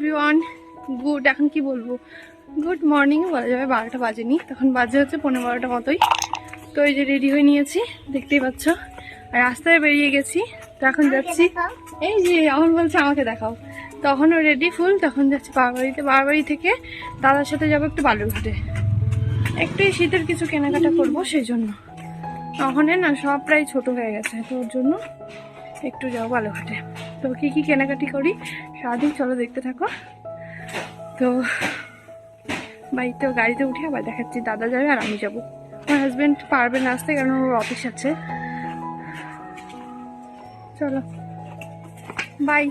Everyone good এখন কি বলব? গুড মর্নিং বলা যাবে বারোটা বাজেনি। তখন বাজে হচ্ছে পনেরো বারোটা মতোই। তো এই যে রেডি হয়ে নিয়েছি দেখতেই পাচ্ছ। আর রাস্তায় বেরিয়ে গেছি তো এখন যাচ্ছি। এই যে আমার বলছে আমাকে দেখাও। তখনও রেডি ফুল তখন যাচ্ছি বারবাড়িতে। বারবাড়ি থেকে দাদার সাথে যাব একটু বালুরঘাটে। একটু এই শীতের কিছু কেনাকাটা করব সেই জন্য। তখনই না সব প্রায় ছোট হয়ে গেছে। তো ওর জন্য একটু যাও বালুঘাটে। তো কী কী কেনাকাটি করি? সারাদিন চলো দেখতে থাকো। তো বাড়িতে গাড়িতে উঠে আবার দেখাচ্ছি, দাদা যাবে আর আমি যাব। আমার হাজব্যান্ড পারবে না আসতে কারণ ওর অফিস আছে। চলো বাই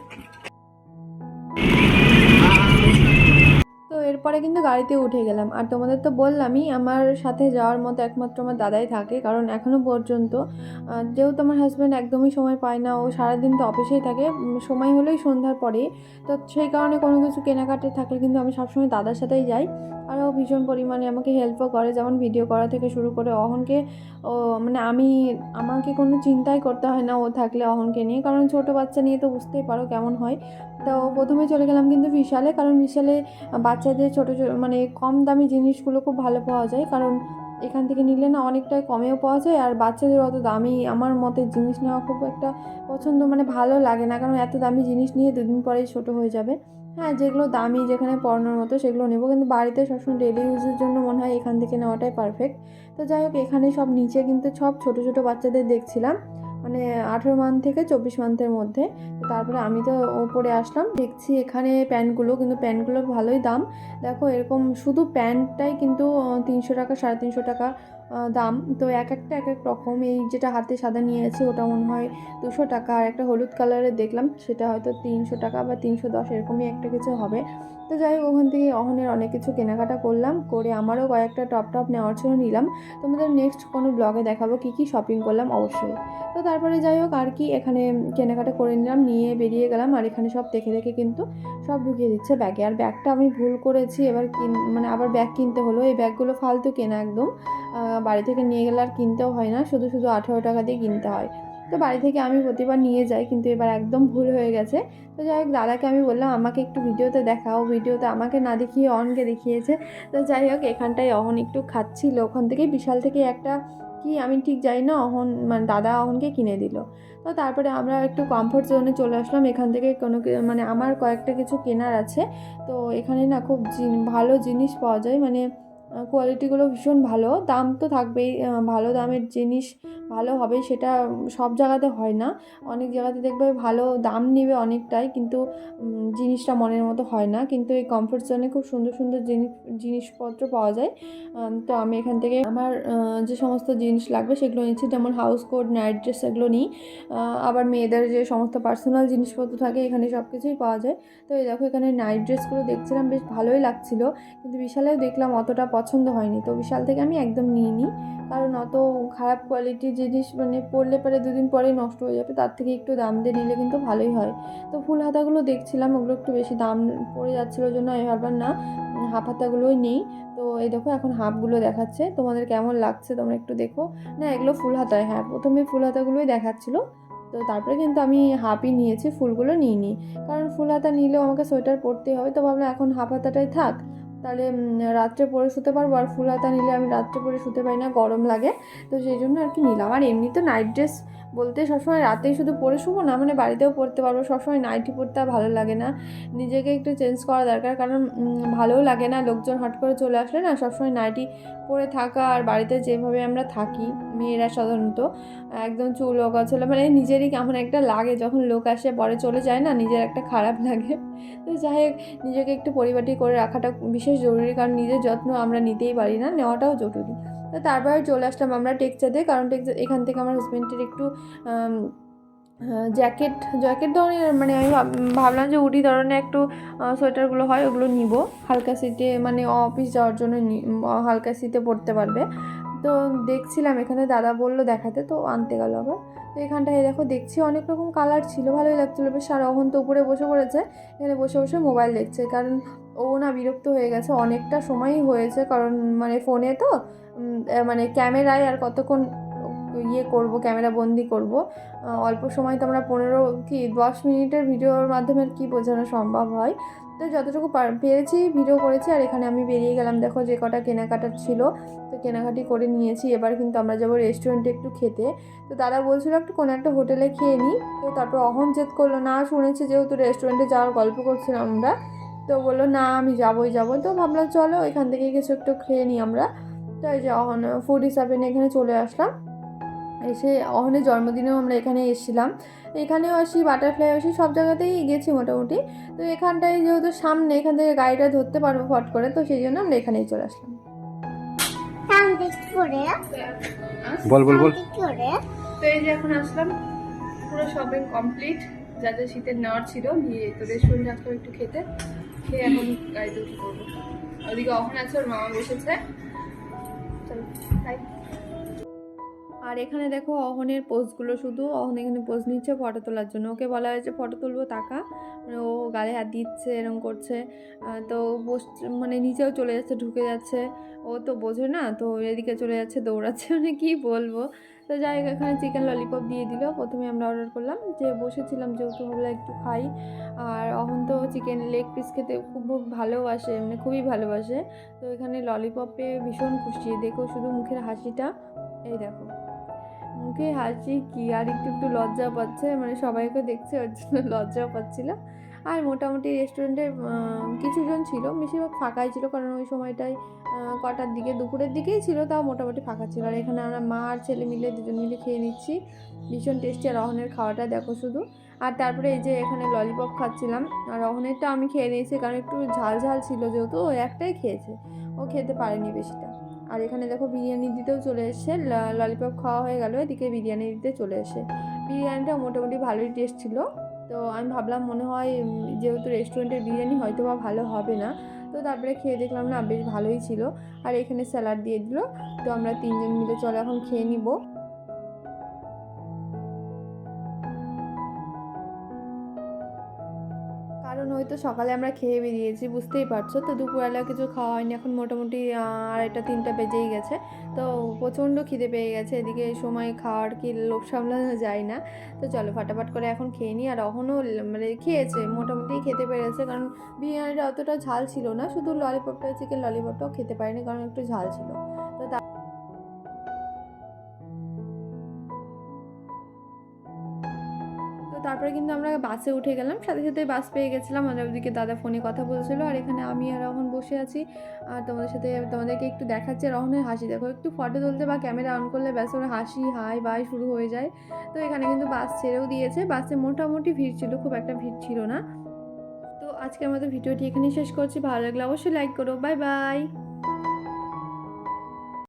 এরপরে কিন্তু গাড়িতে উঠে গেলাম। আর তোমাদের তো বললামই, আমার সাথে যাওয়ার মতো একমাত্র আমার দাদাই থাকে, কারণ এখনও পর্যন্ত যেহেতু আমার হাজব্যান্ড একদমই সময় পায় না, ও সারাদিন তো অফিসেই থাকে সময় হলেই সন্ধ্যার পরে তো সেই কারণে কোনো কিছু কেনাকাটা থাকলে কিন্তু আমি সবসময় দাদার সাথেই যাই। আর ও ভীষণ পরিমাণে আমাকে হেল্পও করে, যেমন ভিডিও করা থেকে শুরু করে অহনকে, ও মানে আমি, আমাকে কোনো চিন্তাই করতে হয় না ও থাকলে অহনকে নিয়ে, কারণ ছোট বাচ্চা নিয়ে তো বুঝতেই পারো কেমন হয়। তো প্রথমে চলে গেলাম কিন্তু বিশালে, কারণ বিশালে বাচ্চাদের ছোটো ছোটো মানে কম দামি জিনিসগুলো খুব ভালো পাওয়া যায়। কারণ এখান থেকে নিলে না অনেকটাই কমেও পাওয়া যায়, আর বাচ্চাদের অত দামি আমার মতে জিনিস নেওয়া খুব একটা পছন্দ মানে ভালো লাগে না। কারণ এত দামি জিনিস নিয়ে দুদিন পরেই ছোটো হয়ে যাবে। হ্যাঁ যেগুলো দামি যেখানে পড়ানোর মতো সেগুলো নেব, কিন্তু বাড়িতে সবসময় ডেলি ইউজের জন্য মনে হয় এখান থেকে নেওয়াটাই পারফেক্ট তো যাই হোক, এখানে সব নিচে কিন্তু সব ছোটো ছোটো বাচ্চাদের দেখছিলাম। মানে আঠেরো মান্থ থেকে চব্বিশ মান্থের মধ্যে। তারপরে আমি তো ওপরে আসলাম, দেখছি এখানে প্যান্টগুলো, কিন্তু প্যান্টগুলোর ভালোই দাম। দেখো এরকম শুধু প্যান্টটাই কিন্তু তিনশো টাকা, সাড়ে তিনশো টাকা দাম। তো এক একটা, এক এক রকম। এই যেটা হাতে সাদা নিয়েছি ওটা মনে হয় দুশো টাকা। আর একটা হলুদ কালারের দেখলাম, সেটা হয়তো তিনশো টাকা বা তিনশো দশ, এরকমই একটা কিছু হবে। তো যাই হোক, ওখান থেকে অহনের অনেক কিছু কেনাকাটা করলাম, করে আমারও কয়েকটা টপ টপ নেওয়ার জন্য নিলাম। তোমাদের নেক্সট কোনো ব্লগে দেখাবো কী কী শপিং করলাম, অবশ্যই। তো তারপরে যাই হোক, আর কি এখানে কেনাকাটা করে নিলাম, নিয়ে বেরিয়ে গেলাম। আর এখানে সব দেখে দেখে কিন্তু সব ঢুকিয়ে দিচ্ছে ব্যাগে। আর ব্যাগটা আমি ভুল করেছি, এবার মানে আবার ব্যাগ কিনতে হলো। এই ব্যাগগুলো ফালতু কেনা একদম। বাড়ি থেকে নিয়ে গেলে আর কিনতেও হয় না, শুধু শুধু আঠেরো টাকা দিয়ে কিনতে হয়। তো বাড়ি থেকে আমি প্রতিবার নিয়ে যাই, কিন্তু এবার একদম ভুল হয়ে গেছে। তো যাই হোক, দাদাকে আমি বললাম, আমাকে একটু ভিডিওতে দেখাও, ভিডিওতে আমাকে না দেখিয়ে অনকে দেখিয়েছে। তো যাই হোক, এখানটায় অহন একটু খাচ্ছিল। ওখান থেকে বিশাল থেকে একটা কি আমি ঠিক জানি না, অহন মানে দাদা অহনকে কিনে দিল। তো তারপরে আমরা একটু কমফোর্ট জোনে চলে আসলাম। এখান থেকে কোনো মানে আমার কয়েকটা কিছু কেনার আছে। তো এখানে না খুব ভালো জিনিস পাওয়া যায়। মানে কোয়ালিটিগুলো ভীষণ ভালো। দাম তো থাকবেই ভালো দামের জিনিস ভালো হবে সেটা সব জায়গাতে হয় না। অনেক জায়গাতে দেখবে ভালো দাম নেবে অনেকটাই কিন্তু জিনিসটা মনের মতো হয় না। কিন্তু এই কমফোর্ট জোনে খুব সুন্দর সুন্দর জিনিস জিনিসপত্র পাওয়া যায়। তো আমি এখান থেকে আমার যে সমস্ত জিনিস লাগবে সেগুলো নিচ্ছি। যেমন হাউস কোট নাইট ড্রেস এগুলো নিই। আবার মেয়েদের যে সমস্ত পার্সোনাল জিনিসপত্র থাকে এখানে সব কিছুই পাওয়া যায়। তো এই দেখো এখানে নাইট ড্রেসগুলো দেখছিলাম, বেশ ভালোই লাগছিল। কিন্তু বিশালেও দেখলাম অতটা পছন্দ হয়নি। তো বিশাল থেকে আমি একদম নিইনি। কারণ অত খারাপ কোয়ালিটির জিনিস মানে পরলে পরে দুদিন পরেই নষ্ট হয়ে যাবে, তার থেকে একটু দাম দিয়ে নিলে কিন্তু ভালোই হয়। তো ফুল হাতাগুলো দেখছিলাম, ওগুলো একটু বেশি দাম পড়ে যাচ্ছিল জন্য ভাবলাম না, হাফ হাতাগুলোই নেই। তো এই দেখো এখন হাফগুলো দেখাচ্ছে, তোমাদের কেমন লাগছে তোমরা একটু দেখো। না, এগুলো ফুল হাতায় হ্যাঁ প্রথমে ফুল হাতাগুলোই দেখাচ্ছিলো। তো তারপরে কিন্তু আমি হাফই নিয়েছি, ফুলগুলো নিইনি। কারণ ফুল হাতা নিলেও আমাকে সোয়েটার পরতেই হবে, তো ভাবলাম এখন হাফ হাতাটাই থাক। তাহলে রাত্রে পরে শুতে পারব। আর ফুল হাতা নিলে আমি রাত্রে পরে শুতে পারি না, গরম লাগে। তো সেই জন্য আর কি নিলাম। আর এমনি তো নাইট ড্রেস বলতে সবসময় রাতেই শুধু পরে শুবো না মানে বাড়িতেও পরতে পারব। সবসময় নাইটি পরতে ভালো লাগে না। নিজেকে একটু চেঞ্জ করা দরকার, কারণ ভালোও লাগে না। লোকজন হট করে চলে আসলে না, সবসময় নাইটি পরে থাকা। আর বাড়িতে যেভাবে আমরা থাকি, মেয়েরা সাধারণত, একদম চুল ওগাছলে মানে নিজেরই কেমন একটা লাগে। যখন লোক আসে, পরে চলে যায় না, নিজের একটা খারাপ লাগে। তো যাই হোক, নিজেকে একটু পরিপাটি করে রাখাটা বিশেষ জরুরি, কারণ নিজের যত্ন আমরা নিতেই পারি না, নেওয়াটাও জরুরি। তো তারপরে চলে আসলাম আমরা টেক্সাতে কারণ টেক্সা এখান থেকে আমার হাজব্যান্ডের একটু জ্যাকেট জ্যাকেট ধরনের মানে আমি ভাব- ভাবলাম যে উডি ধরনের একটু সোয়েটারগুলো হয়, ওগুলো নিব। হালকা সিটে মানে অফিস যাওয়ার জন্য হালকা সিটে পরতে পারবে। তো দেখছিলাম, এখানে দাদা বলল দেখাতে, তো আনতে গেল আবার। তো এখানটায় দেখো, দেখছি অনেক রকম কালার ছিল, ভালোই লাগছিল। বেশ, আর অহন তো উপরে বসে পড়েছে, এখানে বসে বসে মোবাইল দেখছে, কারণ ও না বিরক্ত হয়ে গেছে। অনেকটা সময়ই হয়েছে, কারণ মানে ফোনে তো মানে ক্যামেরায় আর কতক্ষণ ইয়ে করব, ক্যামেরা বন্দি করব অল্প সময় তো আমরা পনেরো কি দশ মিনিটের ভিডিওর মাধ্যমে আর কি বোঝানো সম্ভব হয়। তো যতটুকু পার- পেরেছি, ভিডিও করেছি, আর এখানে আমি বেরিয়ে গেলাম। দেখো যে কটা কেনাকাটা ছিল, তো কেনাকাটি করে নিয়েছি। এবার কিন্তু আমরা যাব রেস্টুরেন্টে একটু খেতে। তো দাদা বলছিল একটু কোনো একটা হোটেলে খেয়ে নিই তো তারপর অহন জেদ করল, না, শুনেছি যেহেতু রেস্টুরেন্টে যাওয়ার গল্প করছিলাম আমরা। তো বলল, না, আমি যাবোই যাব তো ভাবলাম, চলো, এখান থেকে কিছু একটু খেয়ে নিই আমরা। তো এই যে অহন ফুড হিসাবে এখানে চলে আসলাম। এসে অহনের জন্মদিনেও আমরা এখানে এসেছিলাম। এখানেও আসি বাটারফ্লাই আসি সব জায়গাতেই গেছি মোটামুটি। তো এখানটায় যেহেতু সামনে এখান থেকে গাড়িটা ধরতে পারব ফট করে তো সেই জন্য আমরা এখানেই চলে আসলাম। বল বল বল। তো এই যে এখন আসলাম পুরো শপিং কমপ্লিট যা যা শীতের নেওয়ার ছিল নিয়ে তো রেস্টুরেন্টে আসলাম একটু খেতে খেয়ে এখন গাড়িতে উঠে পড়ব। ওদিকে অহন আছে ওর মামা বসেছে। চলো তাই আর এখানে দেখো অহনের পোজগুলো শুধু, অহন এখানে পোজ নিচ্ছে ফটো তোলার জন্য। ওকে বলা হয়েছে ফটো তুলবো টাকা। মানে ও গালে হাত দিচ্ছে এরকম করছে। তো বস মানে নিচেও চলে যাচ্ছে, ঢুকে যাচ্ছে। ও তো বোঝে না, তো এদিকে চলে যাচ্ছে, দৌড়াচ্ছে মানে কি বলব? তো যাই হোক, এখানে চিকেন ললিপপ দিয়ে দিল। প্রথমে আমরা অর্ডার করলাম। যে বসেছিলাম যেহেতু হলো একটু খাই। আর অহন তো চিকেন লেগ পিস খেতে খুব খুব ভালোবাসে মানে খুবই ভালোবাসে। তো এখানে ললিপপে ভীষণ খুশি। দেখো শুধু মুখের হাসিটা। এই দেখো। মুখে হাসি কি? আর একটু একটু লজ্জা পাচ্ছে। মানে সবাইকে দেখছে ওর জন্য লজ্জাও পাচ্ছিল। আর মোটামুটি রেস্টুরেন্টে কিছুজন ছিল। বেশিরভাগ ফাঁকাই ছিল কারণ ওই সময়টায় আহ, কটার দিকে? দুপুরের দিকেই ছিল তাও মোটামুটি ফাঁকা ছিল। আর এখানে আমরা মা আর ছেলে মিলে দুজন মিলে খেয়ে নিচ্ছি। ভীষণ টেস্টি আর রহনের খাওয়াটা দেখো শুধু। আর তারপরে এই যে এখানে ললিপপ খাচ্ছিলাম। আর রহনেরটা আমি খেয়ে নিয়েছি কারণ একটু ঝাল ঝাল ছিল যেহেতু ও একটাই খেয়েছে। ও খেতে পারেনি বেশিটা। আর এখানে দেখো বিরিয়ানি দিতেও চলে এসছে। ললিপপ খাওয়া হয়ে গেল, এদিকে বিরিয়ানি দিতে চলে এসে বিরিয়ানিটা মোটামুটি ভালোই টেস্ট ছিল। তো আমি ভাবলাম মনে হয় যেহেতু রেস্টুরেন্টের বিরিয়ানি হয়তো বা ভালো হবে না, তো তারপরে খেয়ে দেখলাম না বেশ ভালোই ছিল। আর এখানে স্যালাড দিয়ে দিল। তো আমরা তিনজন মিলে চলো এখন খেয়ে নিব। হয়তো সকালে আমরা খেয়ে বেরিয়েছি, বুঝতেই পারছ। তো দুপুরবেলা কিছু খাওয়া হয়নি, এখন মোটামুটি আড়াইটা, তিনটা বেজেই গেছে। তো প্রচণ্ড খিদে পেয়ে গেছে, এদিকে সময় খাওয়ার কি লোভ সামলানো যায় না। তো চলো ফাটাফাট করে এখন খেয়ে নিই। আর অহনও মানে খেয়েছে, মোটামুটি খেতে পেরেছে, কারণ বিরিয়ানিটা অতটা ঝাল ছিল না। শুধু ললিপপটা, চিকেন ললিপপটাও খেতে পারিনি, কারণ একটু ঝাল ছিল। তো তা- তারপরে কিন্তু আমরা বাসে উঠে গেলাম। সাথে সাথে বাস পেয়ে গেছিলাম। আমাদের ওদিকে দাদা ফোনে কথা বলছিল আর এখানে আমি আর রহন বসে আছি। আর তোমাদের সাথে তোমাদেরকে একটু দেখাচ্ছে। রহনের হাসি, দেখো একটু ফটো তুলতে বা ক্যামেরা অন করলে ব্যাস ওর হাসি হাই বাই শুরু হয়ে যায়। তো এখানে কিন্তু বাস ছেড়েও দিয়েছে। বাসে মোটামুটি ভিড় ছিল, খুব একটা ভিড় ছিল না। তো আজকের মতো ভিডিওটি এখানেই শেষ করছি। ভালো লাগলে অবশ্যই লাইক করো। Bye bye